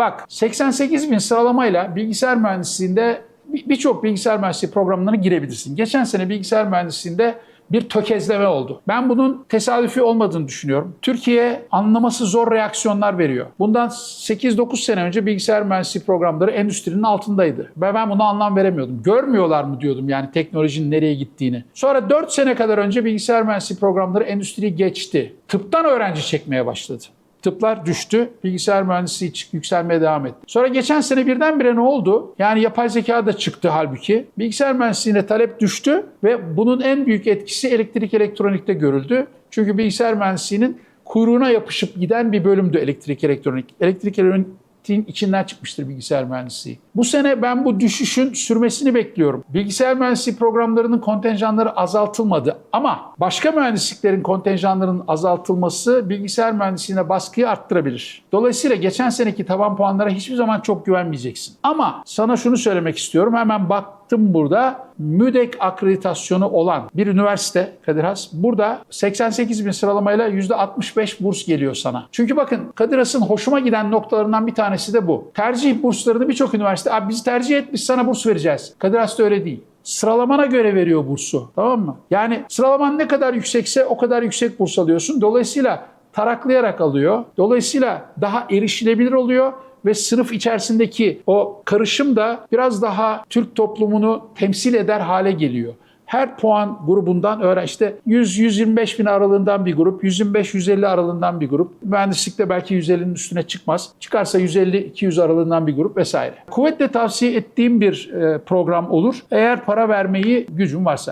Bak 88 bin sıralamayla bilgisayar mühendisliğinde bir- birçok bilgisayar mühendisliği programlarına girebilirsin. Geçen sene bilgisayar mühendisliğinde bir tökezleme oldu. Ben bunun tesadüfi olmadığını düşünüyorum. Türkiye anlaması zor reaksiyonlar veriyor. Bundan 8-9 sene önce bilgisayar mühendisliği programları endüstrinin altındaydı. Ve ben buna anlam veremiyordum. Görmüyorlar mı diyordum yani teknolojinin nereye gittiğini. Sonra 4 sene kadar önce bilgisayar mühendisliği programları endüstriyi geçti. Tıptan öğrenci çekmeye başladı. Tıplar düştü, bilgisayar mühendisliği yükselmeye devam etti. Sonra geçen sene birdenbire ne oldu? Yani yapay zeka da çıktı halbuki. Bilgisayar mühendisliğine talep düştü ve bunun en büyük etkisi elektrik elektronikte görüldü. Çünkü bilgisayar mühendisliğinin kuyruğuna yapışıp giden bir bölümdü elektrik elektronik. Elektrik elektroniğin içinden çıkmıştır bilgisayar mühendisliği. Bu sene ben bu düşüşün sürmesini bekliyorum. Bilgisayar mühendisliği programlarının kontenjanları azaltılmadı ama başka mühendisliklerin kontenjanlarının azaltılması bilgisayar mühendisliğine baskıyı arttırabilir. Dolayısıyla geçen seneki taban puanlara hiçbir zaman çok güvenmeyeceksin. Ama sana şunu söylemek istiyorum. Hemen baktım burada. MÜDEK akreditasyonu olan bir üniversite Kadir Has. Burada 88 bin sıralamayla %65 burs geliyor sana. Çünkü bakın Kadir Has'ın hoşuma giden noktalarından bir tanesi de bu. Tercih burslarını birçok üniversite Abi biz tercih et biz sana burs vereceğiz. Kadir Has da öyle değil sıralamana göre veriyor bursu. Tamam mı? Yani sıralaman ne kadar yüksekse o kadar yüksek burs alıyorsun. Dolayısıyla taraklayarak alıyor. Dolayısıyla daha erişilebilir oluyor ve sınıf içerisindeki o karışım da biraz daha Türk toplumunu temsil eder hale geliyor. Her puan grubundan öğren işte 100-125 bin aralığından bir grup, 125-150 aralığından bir grup. Mühendislikte belki 150'nin üstüne çıkmaz. Çıkarsa 150-200 aralığından bir grup vesaire. Kuvvetle tavsiye ettiğim bir e, program olur. Eğer para vermeyi gücün varsa.